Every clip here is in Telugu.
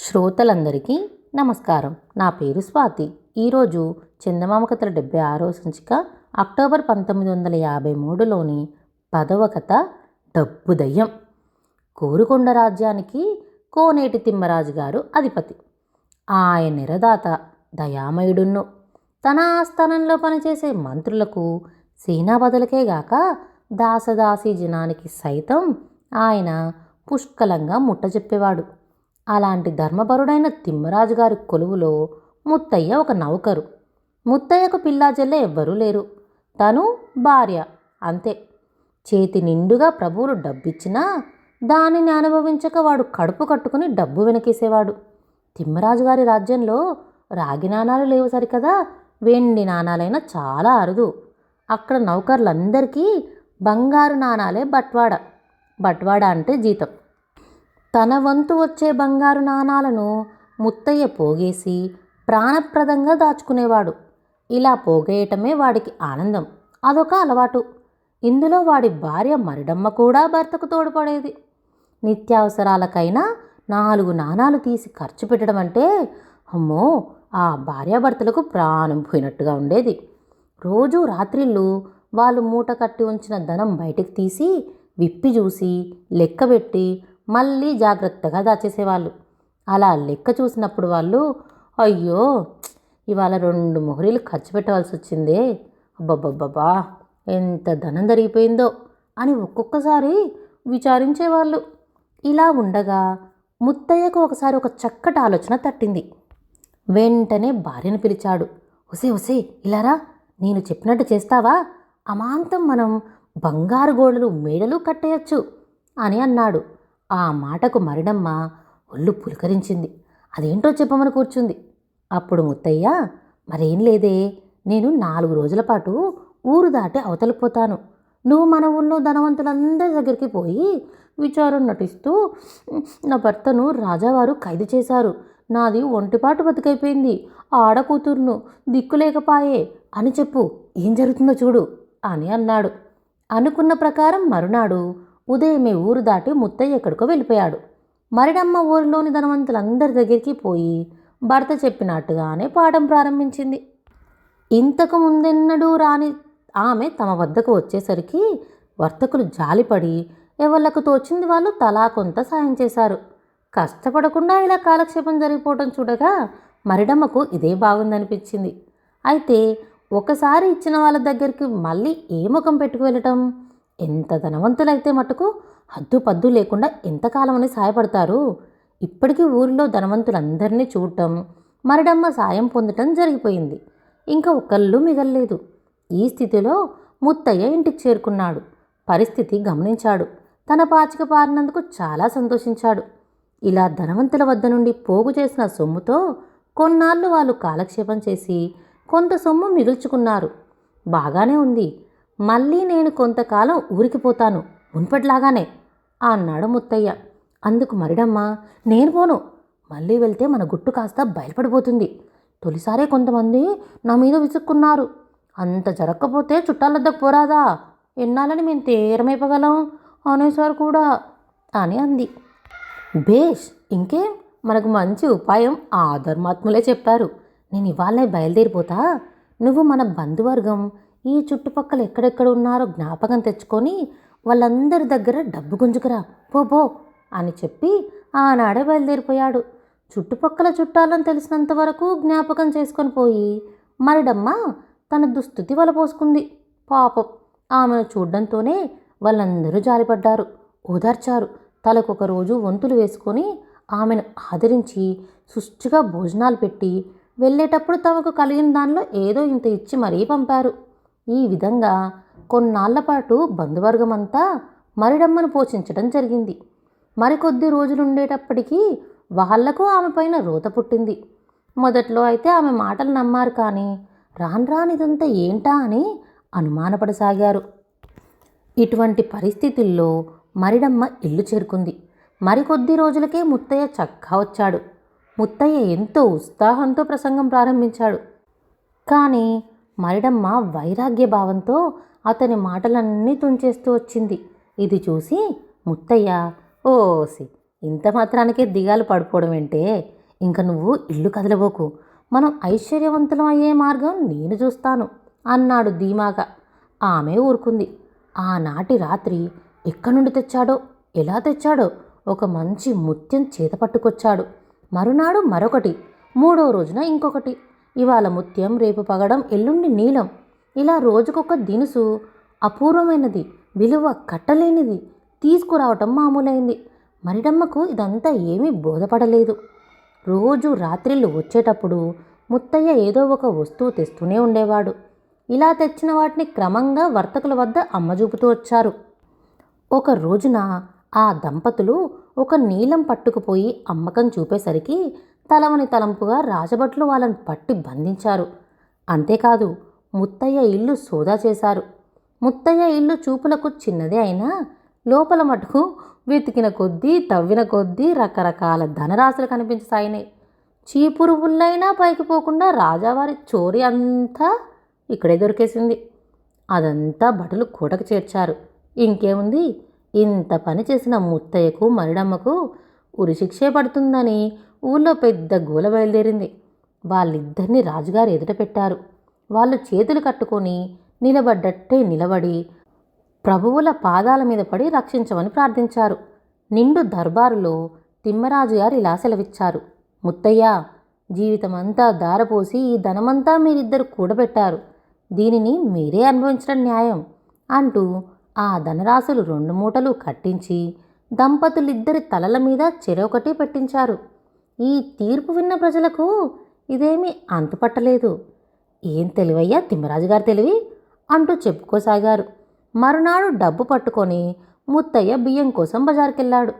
శ్రోతలందరికీ నమస్కారం. నా పేరు స్వాతి. ఈరోజు చందమామ కథల డెబ్బై ఆరో సంచిక అక్టోబర్ పంతొమ్మిది వందల యాభై మూడులోని పదవ కథ డబ్బు దయ్యం. కోరుకొండ రాజ్యానికి కోనేటి తిమ్మరాజు గారు అధిపతి. ఆయన నిరదాత దయామయుడును తన ఆస్థానంలో పనిచేసే మంత్రులకు సేనాపతులకే గాక దాసదాసీ జనానికి సైతం ఆయన పుష్కలంగా ముట్టజెప్పేవాడు. అలాంటి ధర్మపరుడైన తిమ్మరాజు గారి కొలువులో ముత్తయ్య ఒక నౌకరు. ముత్తయ్యకు పిల్లాజల్లే ఎవ్వరూ లేరు. తను భార్య అంతే. చేతి నిండుగా ప్రభువులు డబ్బిచ్చినా దానిని అనుభవించక వాడు కడుపు కట్టుకుని డబ్బు వెనకేసేవాడు. తిమ్మరాజు గారి రాజ్యంలో రాగి నాణాలు లేవు సరికదా వెండి నాణాలైనా చాలా అరుదు. అక్కడ నౌకర్లందరికీ బంగారు నాణాలే బట్వాడ. బట్వాడ అంటే జీతం. తన వంతు వచ్చే బంగారు నాణాలను ముత్తయ్య పోగేసి ప్రాణప్రదంగా దాచుకునేవాడు. ఇలా పోగేయటమే వాడికి ఆనందం. అదొక అలవాటు. ఇందులో వాడి భార్య మరిడమ్మ కూడా భర్తకు తోడ్పడేది. నిత్యావసరాలకైనా నాలుగు నాణాలు తీసి ఖర్చు పెట్టడం అంటే అమ్మో ఆ భార్యాభర్తలకు ప్రాణం పోయినట్టుగా ఉండేది. రోజు రాత్రిళ్ళు వాళ్ళు మూట కట్టి ఉంచిన ధనం బయటికి తీసి విప్పి చూసి లెక్కబెట్టి మళ్ళీ జాగ్రత్తగా దాచేసేవాళ్ళు. అలా లెక్క చూసినప్పుడు వాళ్ళు అయ్యో ఇవాళ రెండు మొహరీలు ఖర్చు పెట్టవలసి వచ్చిందే. అబ్బబ్బబ్బబ్బా ఎంత ధనం జరిగిపోయిందో అని ఒక్కొక్కసారి విచారించేవాళ్ళు. ఇలా ఉండగా ముత్తయ్యకు ఒకసారి ఒక చక్కటి ఆలోచన తట్టింది. వెంటనే భార్యను పిలిచాడు ఒసే ఒసే ఇలారా నేను చెప్పినట్టు చేస్తావా? అమాంతం మనం బంగారు గోడలు మేడలు కట్టేయచ్చు అని అన్నాడు. ఆ మాటకు మరిడమ్మ ఒళ్ళు పులకరించింది. అదేంటో చెప్పమని కూర్చుంది. అప్పుడు ముత్తయ్య మరేం లేదే నేను నాలుగు రోజుల పాటు ఊరు దాటి అవతలకు పోతాను. నువ్వు మన ఊళ్ళో ధనవంతులందరి దగ్గరికి పోయి విచారం నటిస్తూ నా భర్తను రాజావారు ఖైదు చేశారు. నాది ఒంటిపాటు బతుకైపోయింది. ఆడకూతుర్ను దిక్కులేకపాయే అని చెప్పు. ఏం జరుగుతుందో చూడు అని అన్నాడు. అనుకున్న ప్రకారం మరునాడు ఉదయమే ఊరు దాటి ముత్తయ్య ఎక్కడికో వెళ్ళిపోయాడు. మరిడమ్మ ఊరిలోని ధనవంతులందరి దగ్గరికి పోయి భర్త చెప్పినట్టుగానే పాఠం ప్రారంభించింది. ఇంతకు ముందెన్నడూ రాని ఆమె తమ వద్దకు వచ్చేసరికి వర్తకులు జాలిపడి ఎవళ్ళకు తోచింది వాళ్ళు తలా కొంత సాయం చేశారు. కష్టపడకుండా ఇలా కాలక్షేపం జరిగిపోవటం చూడగా మరిడమ్మకు ఇదే బాగుందనిపించింది. అయితే ఒకసారి ఇచ్చిన వాళ్ళ దగ్గరికి మళ్ళీ ఏ ముఖం పెట్టుకు వెళ్ళటం? ఎంత ధనవంతులైతే మటుకు హద్దు పద్దు లేకుండా ఎంతకాలమని సాయపడతారు? ఇప్పటికీ ఊరిలో ధనవంతులందరినీ చూడటం మరడమ్మ సాయం పొందటం జరిగిపోయింది. ఇంకా ఒకళ్ళు మిగల్లేదు. ఈ స్థితిలో ముత్తయ్య ఇంటికి చేరుకున్నాడు. పరిస్థితి గమనించాడు. తన పాచిక పారినందుకు చాలా సంతోషించాడు. ఇలా ధనవంతుల వద్ద నుండి పోగు చేసిన సొమ్ముతో కొన్నాళ్ళు వాళ్ళు కాలక్షేపం చేసి కొంత సొమ్ము మిగుల్చుకున్నారు. బాగానే ఉంది. మళ్ళీ నేను కొంతకాలం ఊరికి పోతాను. అన్నాడు ముత్తయ్య. అందుకు మరిడమ్మా నేను పోను. మళ్ళీ వెళ్తే మన గుట్టు కాస్త బయలుపడిపోతుంది. తొలిసారే కొంతమంది నా మీద విసుక్కున్నారు. అంత జరగకపోతే చుట్టాలద్దకు పోరాదా? ఎన్నాలని మేము తీరమైపోగలం? అనేసారు కూడా అని అంది. బేష్ ఇంకేం? మనకు మంచి ఉపాయం ఆ ధర్మాత్ములే చెప్పారు. నేను ఇవాళే బయలుదేరిపోతా. నువ్వు మన బంధువర్గం ఈ చుట్టుపక్కల ఎక్కడెక్కడ ఉన్నారో జ్ఞాపకం తెచ్చుకొని వాళ్ళందరి దగ్గర డబ్బు గుంజుకురా పో పో అని చెప్పి ఆనాడే బయలుదేరిపోయాడు. చుట్టుపక్కల చుట్టాలని తెలిసినంత వరకు జ్ఞాపకం చేసుకొని పోయి మరిడమ్మ తన దుస్థితి వలపోసుకుంది. పాపం ఆమెను చూడడంతోనే వాళ్ళందరూ జాలిపడ్డారు. ఓదార్చారు. తలకొక రోజు వంతులు వేసుకొని ఆమెను ఆదరించి సుష్టిగా భోజనాలు పెట్టి వెళ్ళేటప్పుడు తమకు కలిగిన దానిలో ఏదో ఇంత ఇచ్చి మరీ పంపారు. ఈ విధంగా కొన్నాళ్ళపాటు పాటు మరిడమ్మను పోషించడం జరిగింది. మరికొద్ది రోజులు ఉండేటప్పటికీ వాళ్ళకు ఆమె పైన రోత పుట్టింది. మొదట్లో అయితే ఆమె మాటలు నమ్మారు కానీ రాను ఇదంతా ఏంటా అని అనుమానపడసాగారు. ఇటువంటి పరిస్థితుల్లో మరిడమ్మ ఇల్లు చేరుకుంది. మరికొద్ది రోజులకే ముత్తయ్య చక్కా వచ్చాడు. ముత్తయ్య ఎంతో ఉత్సాహంతో ప్రసంగం ప్రారంభించాడు. కానీ మరిడమ్మ వైరాగ్య భావంతో అతని మాటలన్నీ తుంచేస్తూ వచ్చింది. ఇది చూసి ముత్తయ్య ఓసి ఇంత మాత్రానికే దిగాలు పడిపోవడం ఏంటే? ఇంక నువ్వు ఇల్లు కదలబోకు. మనం ఐశ్వర్యవంతులం అయ్యే మార్గం నేను చూస్తాను అన్నాడు ధీమాగా. ఆమె ఊరుకుంది. ఆనాటి రాత్రి ఎక్కడి నుండి తెచ్చాడో ఎలా తెచ్చాడో ఒక మంచి ముత్యం చేత పట్టుకొచ్చాడు. మరునాడు మరొకటి మూడో రోజున ఇంకొకటి. ఇవాళ ముత్యం రేపు పగడం ఎల్లుండి నీలం. ఇలా రోజుకొక దినుసు అపూర్వమైనది విలువ కట్టలేనిది తీసుకురావటం మామూలైంది. మరిడమ్మకు ఇదంతా ఏమీ బోధపడలేదు. రోజు రాత్రిళ్ళు వచ్చేటప్పుడు ముత్తయ్య ఏదో ఒక వస్తువు తెస్తూనే ఉండేవాడు. ఇలా తెచ్చిన వాటిని క్రమంగా వర్తకుల వద్ద అమ్మజూపుతూ వచ్చారు. ఒక రోజున ఆ దంపతులు ఒక నీలం పట్టుకుపోయి అమ్మకం చూపేసరికి తలవని తలంపుగా రాజభట్లు వాళ్ళని పట్టి బంధించారు. అంతేకాదు ముత్తయ్య ఇల్లు సోదా చేశారు. ముత్తయ్య ఇల్లు చూపులకు చిన్నదే అయినా లోపల మటుకు వెతికిన కొద్దీ తవ్విన కొద్దీ రకరకాల ధనరాశులు కనిపించసాయినాయి చీపురు పుల్లైనా పైకి పోకుండా రాజావారి చోరీ అంతా ఇక్కడే దొరికేసింది. అదంతా భటులు కూటకు చేర్చారు. ఇంకేముంది? ఇంత పని చేసిన ముత్తయ్యకు మరిడమ్మకు ఉరిశిక్షే పడుతుందని ఊళ్ళో పెద్ద గోల బయలుదేరింది. వాళ్ళిద్దరిని రాజుగారు ఎదుట పెట్టారు. వాళ్ళు చేతులు కట్టుకొని నిలబడ్డట్టే నిలబడి ప్రభువుల పాదాల మీద పడి రక్షించమని ప్రార్థించారు. నిండు దర్బారులో తిమ్మరాజు గారు ఇలా సెలవిచ్చారు. ముత్తయ్య జీవితమంతా దారపోసి ఈ ధనమంతా మీరిద్దరు కూడబెట్టారు. దీనిని మీరే అనుభవించడం న్యాయం అంటూ ఆ ధనరాశులు రెండు మూటలు కట్టించి దంపతులిద్దరి తలల మీద చెరొకటి పెట్టించారు. ఈ తీర్పు విన్న ప్రజలకు ఇదేమీ అంతుపట్టలేదు. ఏం తెలివయ్యా తిమ్మరాజు గారు తెలివి? అంటూ చెప్పుకోసాగారు. మరునాడు డబ్బు పట్టుకొని ముత్తయ్య బియ్యం కోసం బజారుకెళ్ళాడు.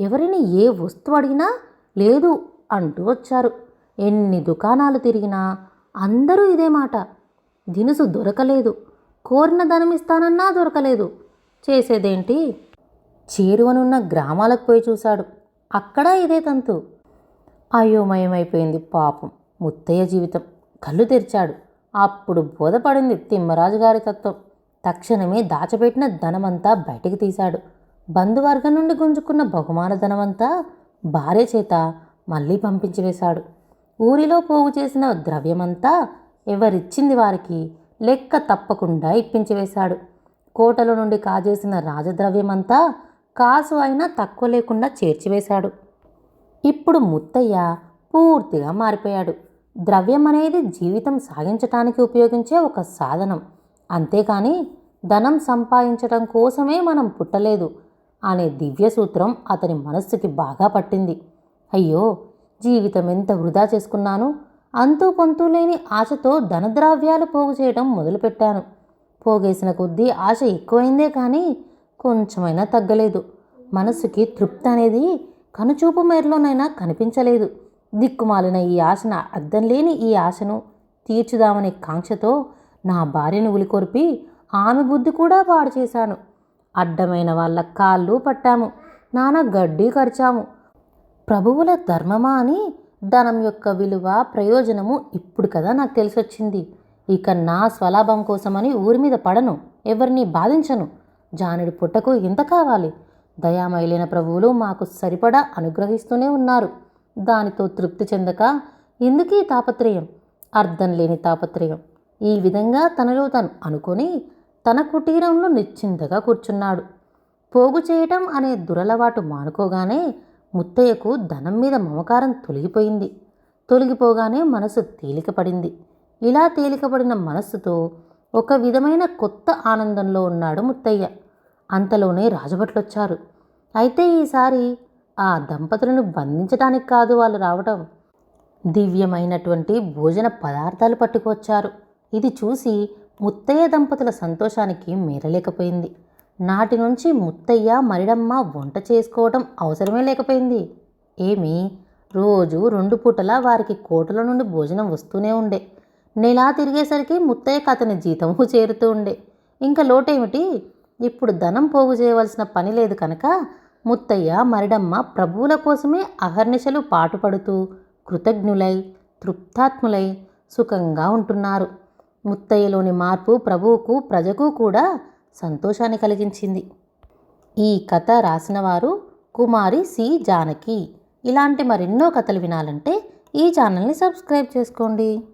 ఎవరిని ఏ వస్తువు అడిగినా లేదు అంటూ వచ్చారు. ఎన్ని దుకాణాలు తిరిగినా అందరూ ఇదే మాట. దినుసు దొరకలేదు. కోరిన ధనం ఇస్తానన్నా దొరకలేదు. చేసేదేంటి? చేరువనున్న గ్రామాలకు పోయి చూశాడు. అక్కడ ఇదే తంతు. అయోమయమైపోయింది పాపం ముత్తయ్య జీవితం. కళ్ళు తెరిచాడు. అప్పుడు బోధపడింది తిమ్మరాజు గారి తత్వం. తక్షణమే దాచపెట్టిన ధనమంతా బయటికి తీశాడు. బంధువర్గం నుండి గుంజుకున్న బహుమాన ధనమంతా భార్య చేత మళ్ళీ పంపించివేశాడు. ఊరిలో పోగు చేసిన ద్రవ్యమంతా ఎవరిచ్చింది వారికి లెక్క తప్పకుండా ఇప్పించివేశాడు. కోటల నుండి కాజేసిన రాజద్రవ్యమంతా కాసు అయినా తక్కువ లేకుండా చేర్చివేశాడు. ఇప్పుడు ముత్తయ్య పూర్తిగా మారిపోయాడు. ద్రవ్యం అనేది జీవితం సాగించటానికి ఉపయోగించే ఒక సాధనం. అంతేకాని ధనం సంపాదించడం కోసమే మనం పుట్టలేదు అనే దివ్య సూత్రం అతని మనస్సుకి బాగా పట్టింది. అయ్యో జీవితం ఎంత వృధా చేసుకున్నాను? అంతూ పొంతూ లేని ఆశతో ధనద్రావ్యాలు పోగు చేయడం మొదలుపెట్టాను. పోగేసిన కొద్దీ ఆశ ఎక్కువైందే కానీ కొంచెమైనా తగ్గలేదు. మనసుకి తృప్తి అనేది కనుచూపు మేరలోనైనా కనిపించలేదు. దిక్కుమాలిన ఈ ఆశన అర్థం లేని ఈ ఆశను తీర్చుదామనే కాంక్షతో నా భార్యను ఉలికొరిపి ఆమె బుద్ధి కూడా పాడు చేశాను. అడ్డమైన వాళ్ళ కాళ్ళు పట్టాము. నానా గడ్డి కరిచాము. ప్రభువుల ధర్మమా అని ధనం యొక్క విలువ ప్రయోజనము ఇప్పుడు కదా నాకు తెలిసొచ్చింది. ఇక నా స్వలాభం కోసమని ఊరి మీద పడను. ఎవరిని బాధించను. జానుడి పుట్టకు ఎంత కావాలి. దయామైలైన ప్రభువులు మాకు సరిపడా అనుగ్రహిస్తూనే ఉన్నారు. దానితో తృప్తి చెందక ఎందుకీ తాపత్రయం అర్థం లేని తాపత్రయం. ఈ విధంగా తనలో తను అనుకొని తన కుటీరంలో నిశ్చింతగా కూర్చున్నాడు. పోగు చేయటం అనే దురలవాటు మానుకోగానే ముత్తయ్యకు ధనం మీద మమకారం తొలగిపోయింది. తొలగిపోగానే మనసు తేలికపడింది. ఇలా తేలికపడిన మనస్సుతో ఒక విధమైన కొత్త ఆనందంలో ఉన్నాడు ముత్తయ్య. అంతలోనే రాజభట్లొచ్చారు. అయితే ఈసారి ఆ దంపతులను బంధించడానికి కాదు వాళ్ళు రావటం. దివ్యమైనటువంటి భోజన పదార్థాలు పట్టుకొచ్చారు. ఇది చూసి ముత్తయ్య దంపతుల సంతోషానికి మేరలేకపోయింది. నాటి నుంచి ముత్తయ్య మరిడమ్మ వంట చేసుకోవడం అవసరమే లేకపోయింది. ఏమి రోజు రెండు పూటలా వారికి కోటల నుండి భోజనం వస్తూనే ఉండే. నెలా తిరిగేసరికి ముత్తయ్యకు అతని జీతము చేరుతూ ఉండే. ఇంకా లోటేమిటి? ఇప్పుడు ధనం పోగు చేయవలసిన పని లేదు కనుక ముత్తయ్య మరిడమ్మ ప్రభువుల కోసమే అహర్నిశలు పాటుపడుతూ కృతజ్ఞులై తృప్తాత్ములై సుఖంగా ఉంటున్నారు. ముత్తయ్యలోని మార్పు ప్రభువుకు ప్రజకు కూడా సంతోషాన్ని కలిగించింది. ఈ కథ రాసినవారు కుమారి సి. జానకి. ఇలాంటి మరెన్నో కథలు వినాలంటే ఈ ఛానల్ని సబ్స్క్రైబ్ చేసుకోండి.